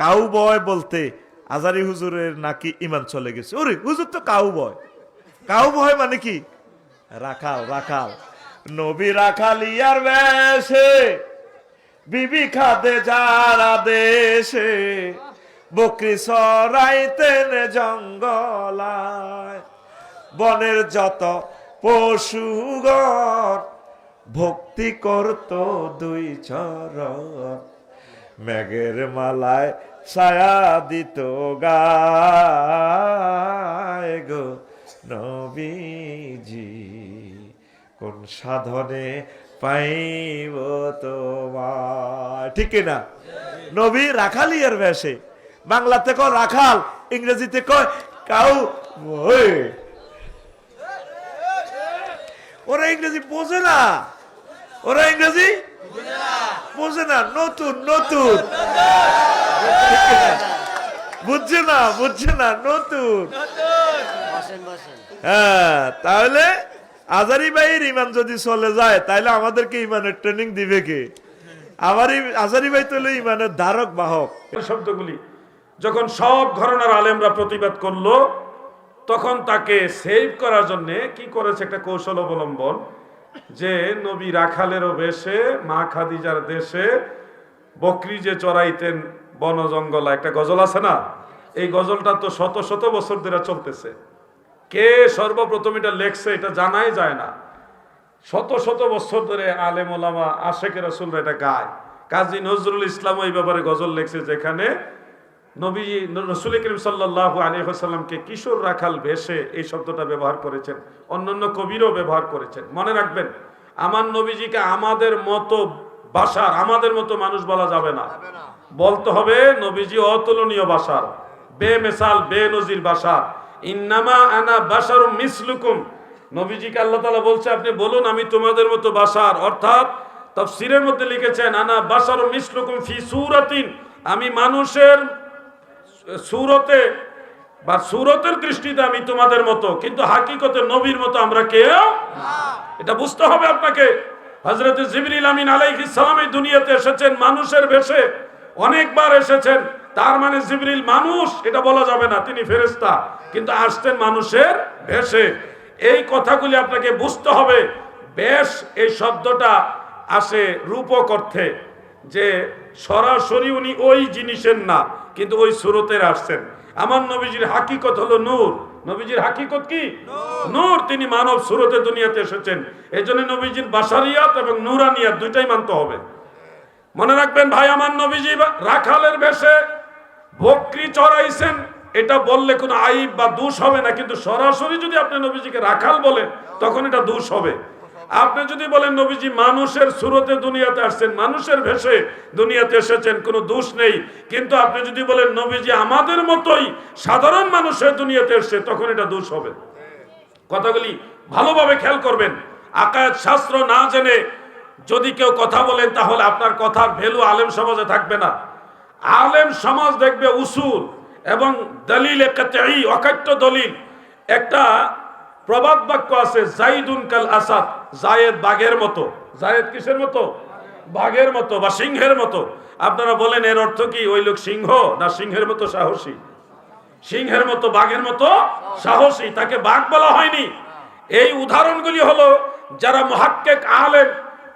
Cow boy বলতে আজারি হুজুরের নাকি ইমান চলে গেছে। ওরে, হুজুর তো কাউ বয় কাউ বয় মানে কি? রাখাল রাখাল। নবী রাখাল ইয়ার বেশে, বিবি খাদে যারা দেশে বকরি সরাইতেন জঙ্গলায়। বনের যত পশুগণ, ভক্তি করত দুই চরণ। মেঘের মালায় ছায়া দিত গায় গো নবীজি। কোন সাধনে পাইব তোমার ঠিক না নবী রাখালিয়ার বেশে। বাংলাতে কয় রাখাল, ইংরেজিতে কয় কাউ ওরা ইংরেজি বোঝে না। ওরা ইংরেজি বোঝে না নতুন নতুন। বুঝছে না বুঝছে না নতুন। হ্যাঁ তাহলে আজারি ভাইয়ের ইমান যদি চলে যায় তাহলে আমাদেরকে ইমানের ট্রেনিং দিবে কে? আমার আজারি ভাই তো ইমানের ধারক বাহক। এই শব্দগুলি যখন সব ঘরনার আলেমরা প্রতিবাদ করল তখন তাকে সেভ করার জন্য কি করেছে একটা কৌশল অবলম্বন? যে নবী রাখালেরও বেশে মা খাদিজার দেশে বকরি যে চড়াইতেন বন জঙ্গলা, একটা গজল আছে না? এই গজলটা তো শত শত বছর ধরে চলতেছে। কে সর্বপ্রথম এটা লেখছে এটা জানাই যায় না। শত শত বছর ধরে আলেম ওলামা আশেকের রসুলরা এটা গায়। কাজী নজরুল ইসলাম এই ব্যাপারে গজল লেখছে যেখানে নবী রসুল করিম সাল্লাহ আলিহাসাল্লামকে কিশোর রাখাল বেশে এই শব্দটা ব্যবহার করেছেন। অন্যান্য কবিরও ব্যবহার করেছেন। মনে রাখবেন আমার নবীজিকে আমাদের মতো বাসার আমাদের মতো মানুষ বলা যাবে না। বলতে হবে নবীজি অতুলনীয় বাসার বে মেসাল বে নজির বাসা ইন্নামা আনা বাসার মিসলুকুম। নবীজিকে আল্লাহ তালা বলছে আপনি বলুন আমি তোমাদের মতো বাসার। অর্থাৎ তফসিরের মধ্যে লিখেছেন আনা বাসার মিসলুকুম ফি সুরাতিন। আমি মানুষের সুরতে বা সুরতের দৃষ্টিতে আমি তোমাদের মতো কিন্তু হাকিকতে নবীর মতো আমরা কেউ? এটা বুঝতে হবে আপনাকে। হজরত জিবরিল আমিন আলাইহিস সালাম এই দুনিয়াতে এসেছেন মানুষের বেশে অনেকবার এসেছেন। তার মানে জিবরিল মানুষ এটা বলা যাবে না তিনি ফেরেশতা। কিন্তু আসতেন মানুষের ভেষে। এই কথাগুলি আপনাকে বুঝতে হবে। বেশ এই শব্দটা আসে রূপক অর্থে যে সরাসরি উনি ওই জিনিসের না কিন্তু ওই সুরতের আসছেন। আমার নবীজির হাকিকত হলো নূর। নবীজির হাকিকত কি? নূর। তিনি মানব সুরতে দুনিয়াতে এসেছেন। এই জন্য নবীজির বাসারিয়াত এবং নুরানিয়াত দুইটাই মানতে হবে। মনে রাখবেন ভাই আমার নবীজি রাখালের বেশে বকরি চড়াইছেন এটা বললে কোনো আইব বা দোষ হবে না কিন্তু সরাসরি যদি আপনি নবীজিকে রাখাল বলেন তখন এটা দোষ হবে। আপনি যদি বলেন, নবীজি, মানুষের সুরতে দুনিয়াতে আসছেন, মানুষের ভেসে দুনিয়াতে এসেছেন, কোনো দোষ নেই। কিন্তু আপনি যদি বলেন, নবীজি, আমাদের মতোই সাধারণ মানুষের দুনিয়াতে এসছে, তখন এটা দোষ হবে। কথাগুলি ভালোভাবে খেয়াল করবেন। আকায়াত শাস্ত্র না জেনে যদি কেউ কথা বলেন, তাহলে আপনার কথার ভ্যালু আলেম সমাজে থাকবে না। আলেম সমাজ দেখবে উসুল এবং দলিল অকাট্য দলিল। একটা প্রবাদ বাক্য আছে, জাইদুন কাল আসাদ। জায়েদ বাঘের মতো। জায়েদ কিসের মতো? বাঘের মতো বা সিংহের মতো। আপনারা বলেন, এর অর্থ কি? ওই লোক সিংহ না সিংহের মতো সাহসী? সিংহের মতো, বাঘের মতো সাহসী? তাকে বাঘ বলা হয়নি। এই উদাহরণগুলি হলো, যারা মহাক্কেক আলেম,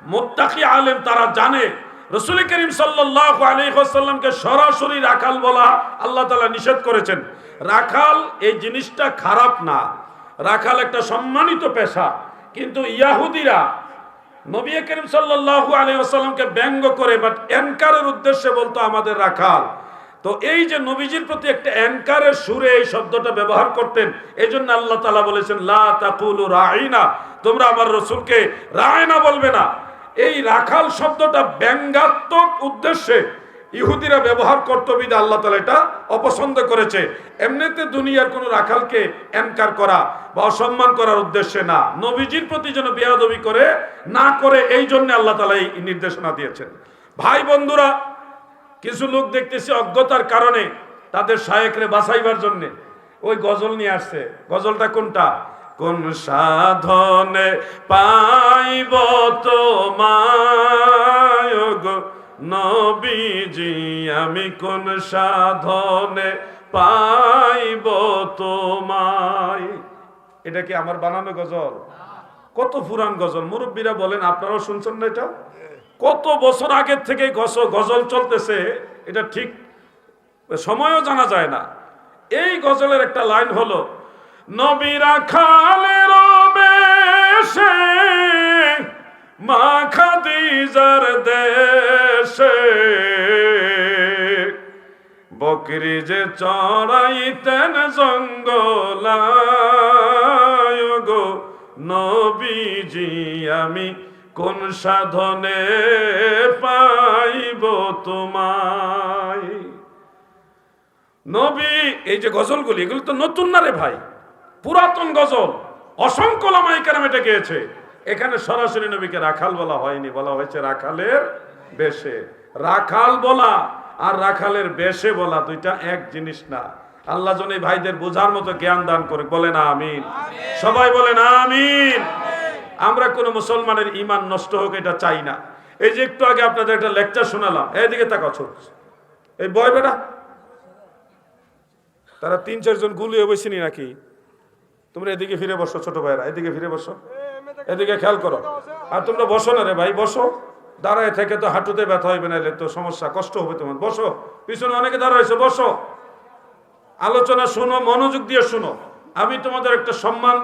মোত্তাকি আলেম, তারা জানে, রসুল করিম সাল্লাহ আলহিহাসাল্লামকে সরাসরি রাখাল বলা আল্লাহ তালা নিষেধ করেছেন। রাখাল এই জিনিসটা খারাপ না। রাখাল একটা সম্মানিত পেশা। কিন্তু ইয়াহুদিরা নবী করিম আলাইহি ওয়াসাল্লামকে ব্যঙ্গ করে বাট এনকারের উদ্দেশ্যে বলতো আমাদের রাখাল। তো এই যে নবীজির প্রতি একটা এনকারের সুরে এই শব্দটা ব্যবহার করতেন এই জন্য আল্লাহ তালা বলেছেন, লা তাকুলু রাইনা। তোমরা আমার রসুলকে রায়না বলবে না। এই রাখাল শব্দটা ব্যঙ্গাত্মক উদ্দেশ্যে ইহুদিরা ব্যবহার করতো বিদে আল্লাহ তালা এটা অপছন্দ করেছে। এমনিতে দুনিয়ার কোনো রাখালকে এনকার করা বা অসম্মান করার উদ্দেশ্যে না। নবীজির প্রতি যেন বেয়াদবি করে, না করে, এই জন্য আল্লাহ তালা এই নির্দেশনা দিয়েছেন। ভাই বন্ধুরা, কিছু লোক দেখতেছি অজ্ঞতার কারণে তাদের শায়েকরে বাঁচাইবার জন্যে। ওই গজল নিয়ে আসছে। গজলটা কোনটা? কোন সাধনে পাইব তো গো নবীজি, আমি কোন সাধনে পাইব তোমায়? এটা কি আমার বানানো গজল? কত পুরান গজল। মুরব্বীরা বলেন, আপনারাও শুনছেন না এটা? কত বছর আগের থেকে গজল চলতেছে, এটা ঠিক সময়ও জানা যায় না। এই গজলের একটা লাইন হলো, নবীরা খালের বেশে মা খাদিজার দেশে। বকরি যে চড়াইতেন জঙ্গলায় গো নবীজি, আমি কোন সাধনে পাইব তোমায়? নবী, এই যে গজলগুলি, এগুলো তো নতুন না রে ভাই? পুরাতন গজল। অসংখ্য লামাই কেরাম এটা গেয়েছে। এখানে সরাসরি নবীকে রাখাল বলা হয়নি, বলা হয়েছে রাখালের বেশে। রাখাল বলা আর রাখালের বেশে বলা দুইটা এক জিনিস না। আল্লাহ জন এই ভাইদের বোঝার মতো জ্ঞান দান করে না আমিন। সবাই বলে না আমিন। আমরা কোন মুসলমানের ইমান নষ্ট হোক এটা চাই না। এই যে একটু আগে আপনাদের একটা লেকচার শোনালাম এইদিকে তাকাও ছোট। এই বয় বেটা? তারা তিন চারজন গুলিয়ে বসেনি নাকি? তোমরা এদিকে ফিরে বসো ছোট ভাইরা এদিকে ফিরে বসো। এদিকে খেয়াল করো। আর তোমরা বসো না রে ভাই, বসো। দাঁড়ায় থেকে তো হাঁটুতে ব্যথা হইবে না তো সমস্যা, কষ্ট হবে তোমার। বসো। পিছনে অনেকে দাঁড়াইছো বসো। আলোচনা শুনো, মনোযোগ দিয়ে শুনো। আমি তোমাদের একটা সম্মান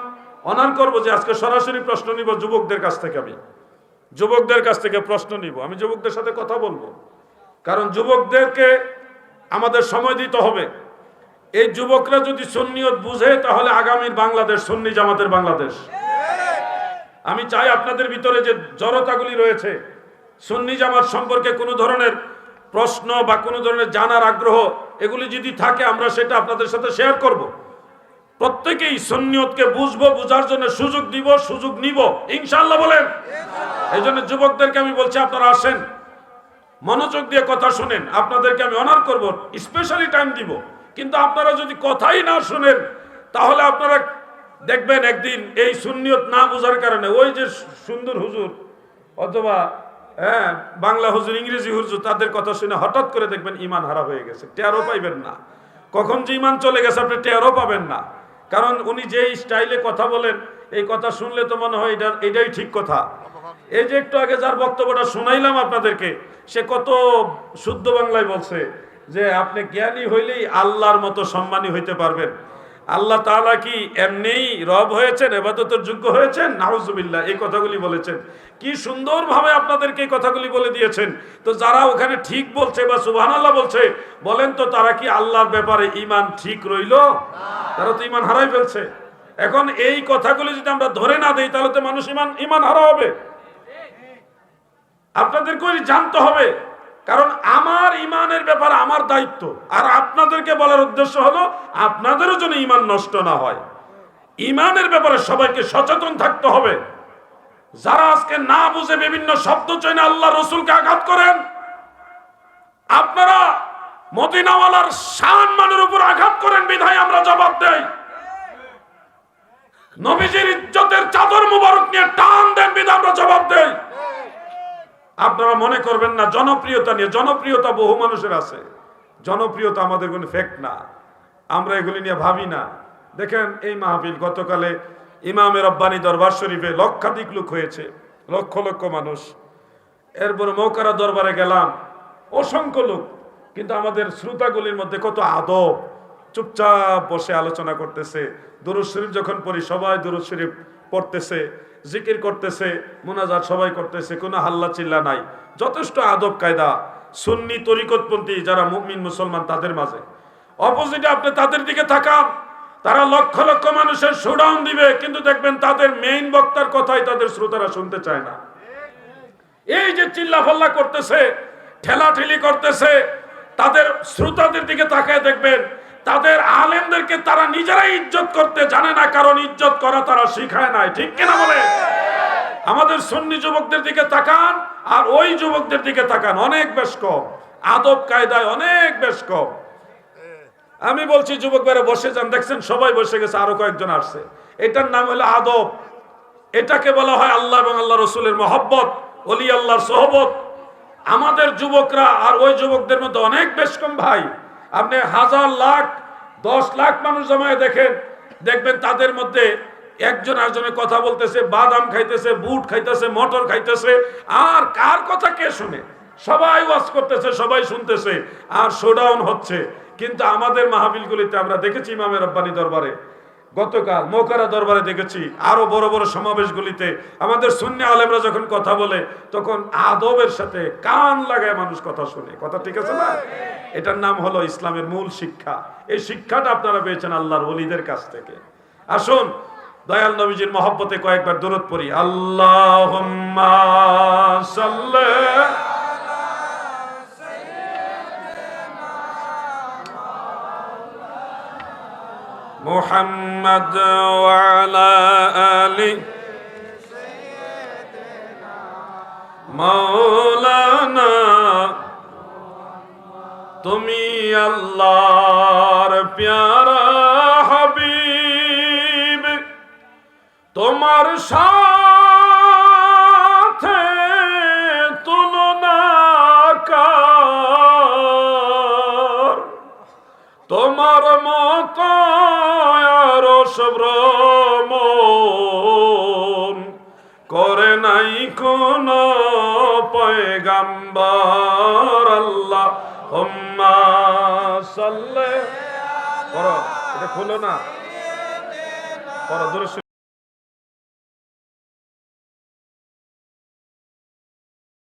অনার করব যে আজকে সরাসরি প্রশ্ন নিব যুবকদের কাছ থেকে আমি। যুবকদের কাছ থেকে প্রশ্ন নিব। আমি যুবকদের সাথে কথা বলব। কারণ যুবকদেরকে আমাদের সময় দিতে হবে। এই যুবকরা যদি সুন্নিয়ত বুঝে, তাহলে আগামীর বাংলাদেশ, সুন্নি জামাতের বাংলাদেশ। আমি চাই আপনাদের ভিতরে যে জড়তাগুলি রয়েছে, সুন্নি জামাত সম্পর্কে কোনো ধরনের প্রশ্ন বা কোনো ধরনের জানার আগ্রহ, এগুলি যদি থাকে, আমরা সেটা আপনাদের সাথে শেয়ার করব। প্রত্যেকেই সুন্নিয়তকে বুঝব, বুঝার জন্য সুযোগ দিব, সুযোগ নিব। ইনশাল্লাহ বলেন। এই জন্য যুবকদেরকে আমি বলছি, আপনারা আসেন। মনোযোগ দিয়ে কথা শুনেন। আপনাদেরকে আমি অনার করব স্পেশালি টাইম দিব। কিন্তু আপনারা যদি কথাই না শুনেন, তাহলে আপনারা দেখবেন একদিন এই সুন্নিয়ত না বোঝার কারণে, ওই যে সুন্দর হুজুর, অথবা হ্যাঁ বাংলা হুজুর, ইংরেজি হুজুর, তাদের কথা শুনে হঠাৎ করে দেখবেন ইমান হারা হয়ে গেছে। টেরও পাইবেন না। কখন যে ইমান চলে গেছে আপনি টেরও পাবেন না। কারণ উনি যে স্টাইলে কথা বলেন, এই কথা শুনলে তো মনে হয় এটা, এটাই ঠিক কথা। এই যে একটু আগে যার বক্তব্যটা শোনাইলাম আপনাদেরকে, সে কত শুদ্ধ বাংলায় বলছে যে, আপনি জ্ঞানী হইলেই আল্লাহর মতো সম্মানী হইতে পারবেন। আল্লাহ তাআলা কি এমনিই রব হয়েছেন এবাদতের যোগ্য হয়েছেন? নাউজুবিল্লাহ, এই কথাগুলি বলেছেন। কি সুন্দরভাবে আপনাদেরকে এই কথাগুলি বলে দিয়েছেন। তো যারা ওখানে ঠিক বলছে বা সুবাহ আল্লাহ বলছে, বলেন তো তারা কি আল্লাহর ব্যাপারে ইমান ঠিক রইল? তারা তো ইমান হারাই ফেলছে। এখন এই কথাগুলি যদি আমরা ধরে না দেই, তাহলে তো মানুষ ইমান ইমান হারা হবে। আপনাদেরকে জানতে হবে? কারণ আমার ইমানের ব্যাপারে আমার দায়িত্ব। আর আপনাদেরকে বলার উদ্দেশ্য হলো, আপনাদেরও যেন ইমান নষ্ট না হয়। ইমানের ব্যাপারে সবাইকে সচেতন থাকতে হবে। যারা আজকে না বুঝে বিভিন্ন শব্দ চয়নে আল্লাহ রসুলকে আঘাত করেন, আপনারা মদিনাওয়ালার শান মানের উপর আঘাত করেন, বিধায় আমরা জবাব দেই। নবীজির ইজ্জতের চাদর মুবারক নিয়ে টান দেন, বিধায় আমরা জবাব দেই। আপনারা মনে করবেন না, জনপ্রিয়তা নিয়ে, জনপ্রিয়তা বহু মানুষের আছে। জনপ্রিয়তা আমাদের কোনো ফ্যাক্ট না। আমরা এগুলি নিয়ে ভাবি না। দেখেন এই মাহফিল, গতকালে ইমামের রব্বানি দরবার শরীফে লক্ষাধিক লোক হয়েছে, লক্ষ লক্ষ মানুষ। এরপর মৌকারা দরবারে গেলাম, অসংখ্য লোক। কিন্তু আমাদের শ্রোতাগুলির মধ্যে কত আদব, চুপচাপ বসে আলোচনা করতেছে। দুরুদ শরীফ যখন পড়ি, সবাই দুরুদ শরীফ পড়তেছে। জিকির করতেছে, মোনাজাত সবাই করতেছে, কোনো হাল্লা চিল্লা নাই। যথেষ্ট আদব কায়দা, সুন্নি তরিকতপন্থী যারা মুমিন মুসলমান তাদের মাঝে। অপোজিটে আপনি তাদের দিকে তাকান, তারা লক্ষ লক্ষ মানুষের শোডাউন দিবে, কিন্তু দেখবেন তাদের মেইন বক্তার কথাই তাদের শ্রোতারা শুনতে চায় না। এই যে চিল্লা ফাল্লা করতেছে, ঠেলাঠেলি করতেছে, তাদের শ্রোতাদের দিকে তাকায় দেখবেন তাদের আলেমদেরকে তারা নিজেরাই ইজ্জত করতে জানে না, কারণ ইজ্জত করা তারা শিখায় নাই। ঠিক কিনা বলে? আমাদের সন্নি যুবকদের দিকে তাকান, আর ওই যুবকদের দিকে তাকান, অনেক বেশ কম। আদব কায়দায় অনেক বেশ কম। আমি বলছি, যুবক ভাইরা, বসে যান। দেখছেন, সবাই বসে গেছে, আরও কয়েকজন আসছে। এটার নাম হলো আদব। এটাকে বলা হয় আল্লাহ এবং আল্লাহ রসুলের মহব্বত, অলি আল্লাহর সহবত। আমাদের যুবকরা আর ওই যুবকদের মধ্যে অনেক বেশ কম ভাই। আপনি হাজার লাখ, দশ লাখ মানুষ জমায় দেখেন, দেখবেন তাদের মধ্যে একজন আরেকজনের কথা বলতেছে, বাদাম খাইতেছে, বুট খাইতেছে, মটর খাইতেছে, আর কার কথা কে শুনে? সবাই ওয়াজ করতেছে, সবাই শুনতেছে, আর শোডাউন হচ্ছে। কিন্তু আমাদের মাহাবিলগুলিতে আমরা দেখেছি ইমামের রব্বানি দরবারে গতকাল মোকারা দরবারে দেখেছি আরও বড় বড় সমাবেশগুলিতে আমাদের শূন্য আলেমরা যখন কথা বলে, তখন আদবের সাথে কান লাগায় মানুষ কথা শুনে। কথা ঠিক আছে না? এটার নাম হলো ইসলামের মূল শিক্ষা। এই শিক্ষাটা আপনারা পেয়েছেন আল্লাহর ওলিদের কাছ থেকে। আসুন, দয়াল নবীজির মহব্বতে কয়েকবার দূরত পড়ি। আল্লাহ محمد وعلى آله মৌলানা তুমি আল্লাহর প্যারা হাবিব তোমার সাথে রসভ্রমণ করে নাই কোন পয়গাম্বর আল্লাহ। হুম্মা সাল্লে করো এটা খুলো না। করো দূরে